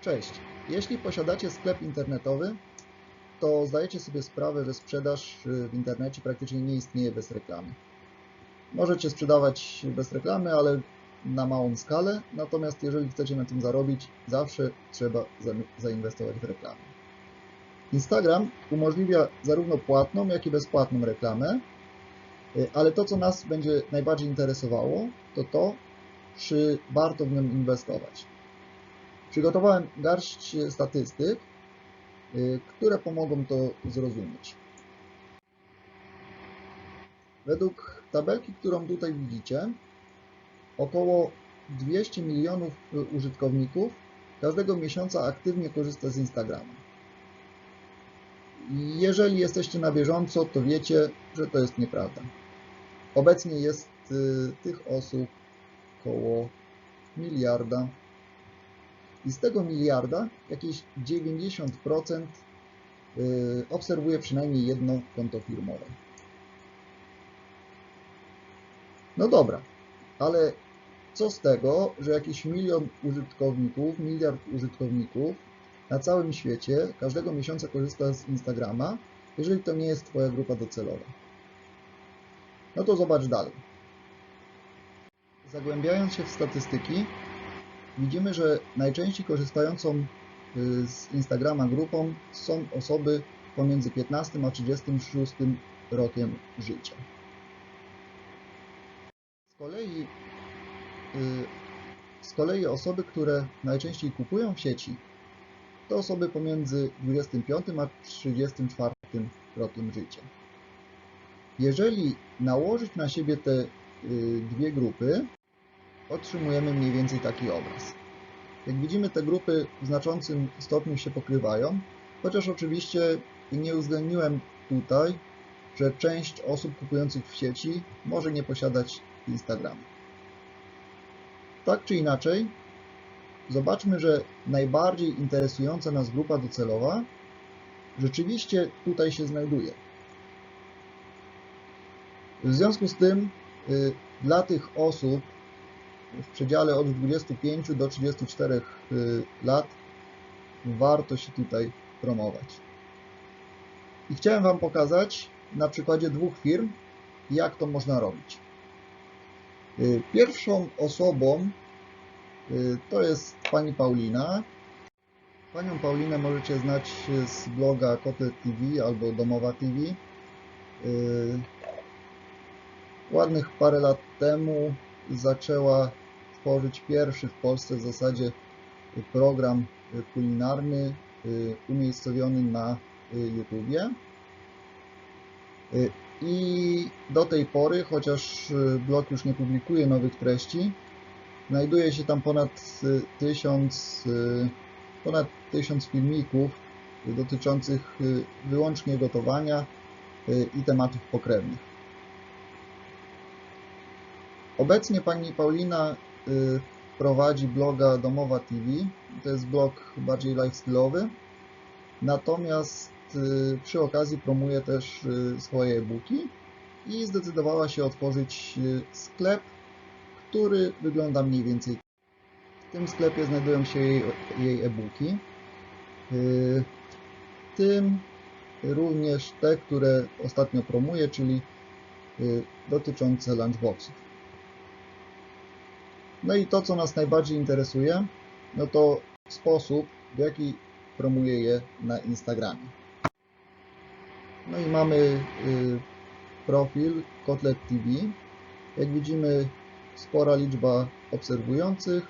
Cześć. Jeśli posiadacie sklep internetowy, to zdajecie sobie sprawę, że sprzedaż w internecie praktycznie nie istnieje bez reklamy. Możecie sprzedawać bez reklamy, ale na małą skalę, natomiast jeżeli chcecie na tym zarobić, zawsze trzeba za- zainwestować w reklamę. Instagram umożliwia zarówno płatną, jak i bezpłatną reklamę, ale to, co nas będzie najbardziej interesowało, to to, czy warto w nią inwestować. Przygotowałem garść statystyk, y, które pomogą to zrozumieć. Według tabelki, którą tutaj widzicie, około 200 milionów y, użytkowników każdego miesiąca aktywnie korzysta z Instagrama. Jeżeli jesteście na bieżąco, to wiecie, że to jest nieprawda. Obecnie jest y, tych osób około miliarda i z tego miliarda jakieś 90% y, obserwuje przynajmniej jedno konto firmowe. No dobra, ale co z tego, że jakiś milion użytkowników, miliard użytkowników na całym świecie każdego miesiąca korzysta z Instagrama, jeżeli to nie jest Twoja grupa docelowa? No to zobacz dalej. Zagłębiając się w statystyki, widzimy, że najczęściej korzystającą y, z Instagrama grupą są osoby pomiędzy 15 a 36 rokiem życia. Z kolei, y, z kolei osoby, które najczęściej kupują w sieci, to osoby pomiędzy 25 a 34 rokiem życia. Jeżeli nałożyć na siebie te y, dwie grupy, otrzymujemy mniej więcej taki obraz. Jak widzimy, te grupy w znaczącym stopniu się pokrywają, chociaż oczywiście nie uwzględniłem tutaj, że część osób kupujących w sieci może nie posiadać Instagrama. Tak czy inaczej, zobaczmy, że najbardziej interesująca nas grupa docelowa rzeczywiście tutaj się znajduje. W związku z tym, y, dla tych osób w przedziale od 25 do 34 y, lat warto się tutaj promować. I chciałem Wam pokazać na przykładzie dwóch firm, jak to można robić. Y, Pierwszą osobą y, to jest pani Paulina. Panią Paulinę możecie znać z bloga Kotlet TV albo Domowa TV. Ładnych parę lat temu zaczęła tworzyć pierwszy w Polsce w zasadzie program kulinarny y, umiejscowiony na y, YouTubie. Y, I do tej pory, chociaż y, blog już nie publikuje nowych treści, znajduje się tam ponad y, tysiąc, y, ponad tysiąc filmików y, dotyczących y, wyłącznie gotowania y, i tematów pokrewnych. Obecnie pani Paulina y, prowadzi bloga Domowa TV. To jest blog bardziej lifestyle'owy. Natomiast y, przy okazji promuje też y, swoje e-booki i zdecydowała się otworzyć y, sklep, który wygląda mniej więcej. W tym sklepie znajdują się jej, e-booki. Y, W tym również te, które ostatnio promuje, czyli y, dotyczące lunchboxów. No i to, co nas najbardziej interesuje, no to sposób, w jaki promuje je na Instagramie. No i mamy y, profil Kotlet TV. Jak widzimy, spora liczba obserwujących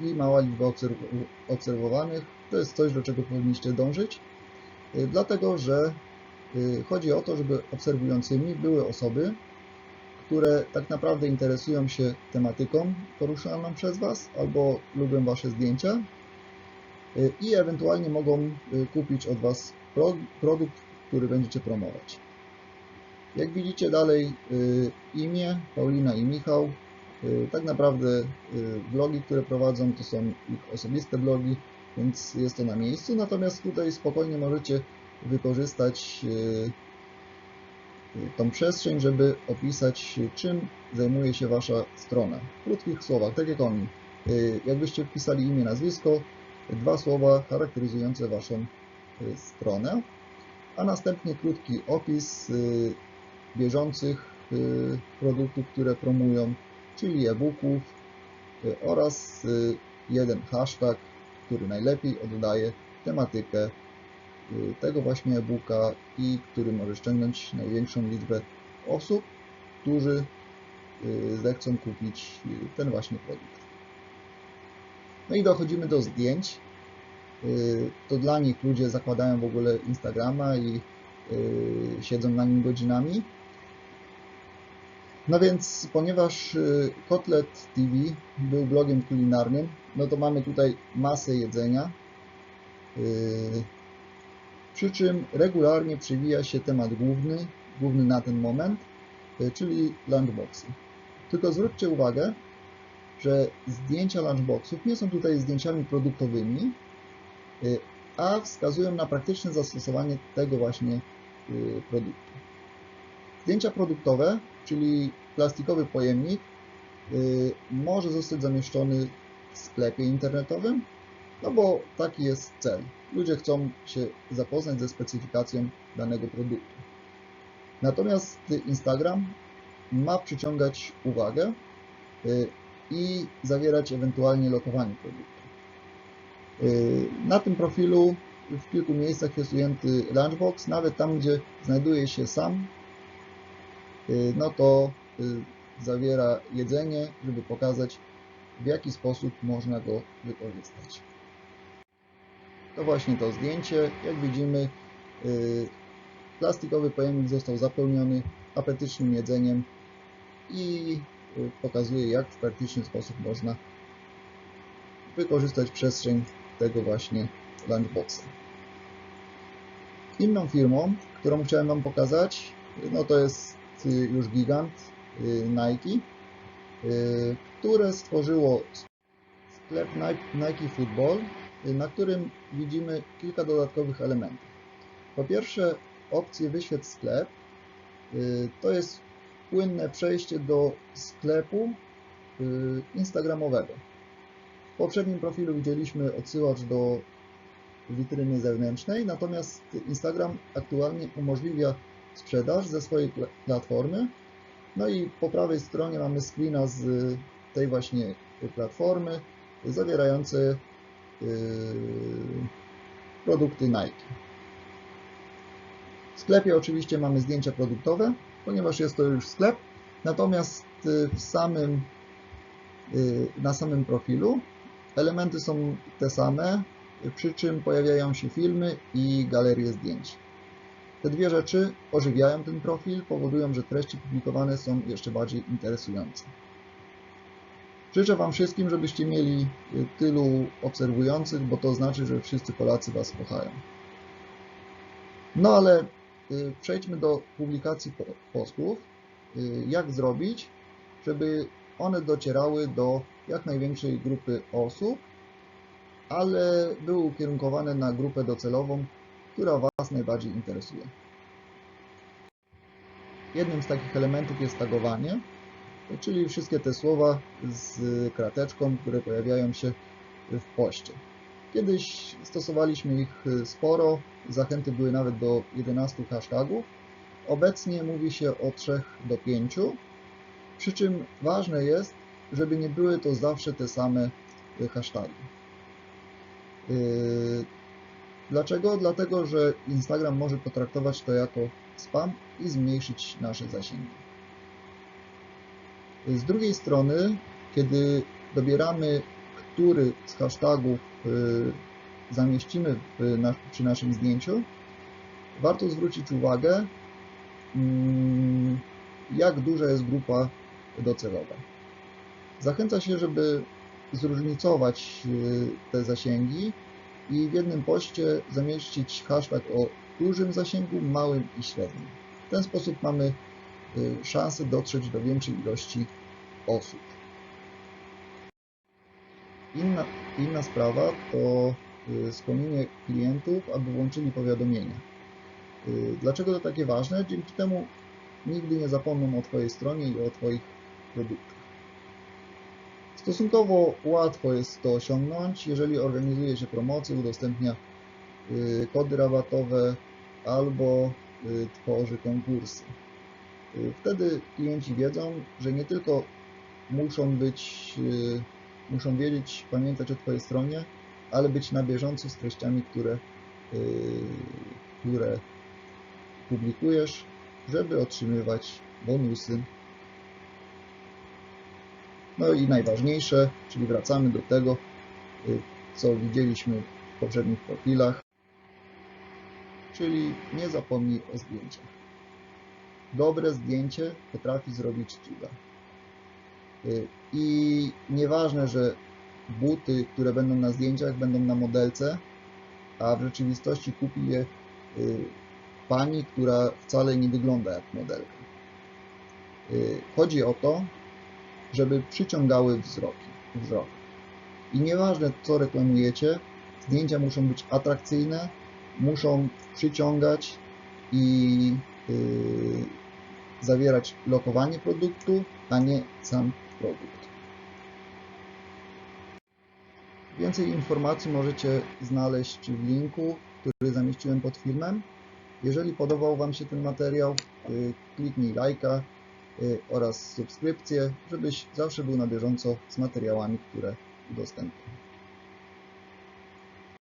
i mała liczba obserw- obserwowanych. To jest coś, do czego powinniście dążyć, y, dlatego że y, chodzi o to, żeby obserwującymi były osoby, które tak naprawdę interesują się tematyką poruszaną przez Was albo lubią Wasze zdjęcia y, i ewentualnie mogą y, kupić od Was pro, produkt, który będziecie promować. Jak widzicie dalej y, imię, Paulina i Michał. Tak naprawdę blogi, które prowadzą, to są ich osobiste blogi, więc jest to na miejscu. Natomiast tutaj spokojnie możecie wykorzystać tą przestrzeń, żeby opisać, czym zajmuje się Wasza strona. W krótkich słowach, tak jak oni. Y, Jakbyście wpisali imię, nazwisko, dwa słowa charakteryzujące Waszą y, stronę, a następnie krótki opis y, bieżących produktów, które promują, czyli e-booków oraz jeden hashtag, który najlepiej oddaje tematykę tego właśnie e-booka i który może ściągnąć największą liczbę osób, którzy y, zechcą kupić y, ten właśnie produkt. No i dochodzimy do zdjęć. Y, To dla nich ludzie zakładają w ogóle Instagrama i y, siedzą na nim godzinami. No więc, ponieważ y, Kotlet TV był blogiem kulinarnym, no to mamy tutaj masę jedzenia. Przy czym regularnie przewija się temat główny, główny na ten moment, y, czyli lunchboxy. Tylko zwróćcie uwagę, że zdjęcia lunchboxów nie są tutaj zdjęciami produktowymi, y, a wskazują na praktyczne zastosowanie tego właśnie y, produktu. Zdjęcia produktowe, czyli plastikowy pojemnik, może zostać zamieszczony w sklepie internetowym, no bo taki jest cel. Ludzie chcą się zapoznać ze specyfikacją danego produktu. Natomiast Instagram ma przyciągać uwagę y, i zawierać ewentualnie lokowanie produktu. Y, Na tym profilu w kilku miejscach jest ujęty lunchbox, nawet tam, gdzie znajduje się sam, y, no to y, zawiera jedzenie, żeby pokazać, w jaki sposób można go wykorzystać. To właśnie to zdjęcie. Jak widzimy, y, plastikowy pojemnik został zapełniony apetycznym jedzeniem i y, pokazuje, jak w praktyczny sposób można wykorzystać przestrzeń tego właśnie lunchboxa. Inną firmą, którą chciałem Wam pokazać, no to jest y, już gigant Nike, które stworzyło sklep Nike- Football, na którym widzimy kilka dodatkowych elementów. Po pierwsze, opcję wyświetl sklep y, to jest płynne przejście do sklepu y, instagramowego. W poprzednim profilu widzieliśmy odsyłacz do witryny zewnętrznej, natomiast Instagram aktualnie umożliwia sprzedaż ze swojej pla- platformy. No i po prawej stronie mamy screena z tej właśnie platformy zawierające yy, produkty Nike. W sklepie oczywiście mamy zdjęcia produktowe, ponieważ jest to już sklep, natomiast yy, w samym, yy, na samym profilu elementy są te same, przy czym pojawiają się filmy i galerie zdjęć. Te dwie rzeczy ożywiają ten profil, powodują, że treści publikowane są jeszcze bardziej interesujące. Życzę Wam wszystkim, żebyście mieli y, tylu obserwujących, bo to znaczy, że wszyscy Polacy Was kochają. No ale y, przejdźmy do publikacji po- postów. Y, Jak zrobić, żeby one docierały do jak największej grupy osób, ale były ukierunkowane na grupę docelową, która Was najbardziej interesuje. Jednym z takich elementów jest tagowanie, czyli wszystkie te słowa z krateczką, które pojawiają się w poście. Kiedyś stosowaliśmy ich sporo, zachęty były nawet do 11 hashtagów. Obecnie mówi się o 3 do 5, przy czym ważne jest, żeby nie były to zawsze te same hasztagi. Yy, Dlaczego? Dlatego, że Instagram może potraktować to jako spam i zmniejszyć nasze zasięgi. Z drugiej strony, kiedy dobieramy, który z hashtagów y, zamieścimy przy naszym zdjęciu, warto zwrócić uwagę, mm, jak duża jest grupa docelowa. Zachęca się, żeby zróżnicować y, te zasięgi i w jednym poście zamieścić hashtag o dużym zasięgu, małym i średnim. W ten sposób mamy szansę dotrzeć do większej ilości osób. Inna, inna sprawa to y, skłonienie klientów, aby włączyli powiadomienia. Y, Dlaczego to takie ważne? Dzięki temu nigdy nie zapomną o Twojej stronie i o Twoich produktach. Stosunkowo łatwo jest to osiągnąć, jeżeli organizuje się promocje, udostępnia y, kody rabatowe albo y, tworzy konkursy. Wtedy klienci wiedzą, że nie tylko muszą być, y, muszą wiedzieć, pamiętać o Twojej stronie, ale być na bieżąco z treściami, które, y, które publikujesz, żeby otrzymywać bonusy. No i najważniejsze, czyli wracamy do tego, y, co widzieliśmy w poprzednich profilach, czyli nie zapomnij o zdjęciach. Dobre zdjęcie potrafi zrobić cuda. Y, I nieważne, że buty, które będą na zdjęciach, będą na modelce, a w rzeczywistości kupi je y, pani, która wcale nie wygląda jak modelka. Y, Chodzi o to, żeby przyciągały wzroki, wzrok. I nieważne, co reklamujecie, zdjęcia muszą być atrakcyjne, muszą przyciągać i zawierać lokowanie produktu, a nie sam produkt. Więcej informacji możecie znaleźć w linku, który zamieściłem pod filmem. Jeżeli podobał Wam się ten materiał, yy, kliknij lajka yy, oraz subskrypcję, żebyś zawsze był na bieżąco z materiałami, które udostępniam.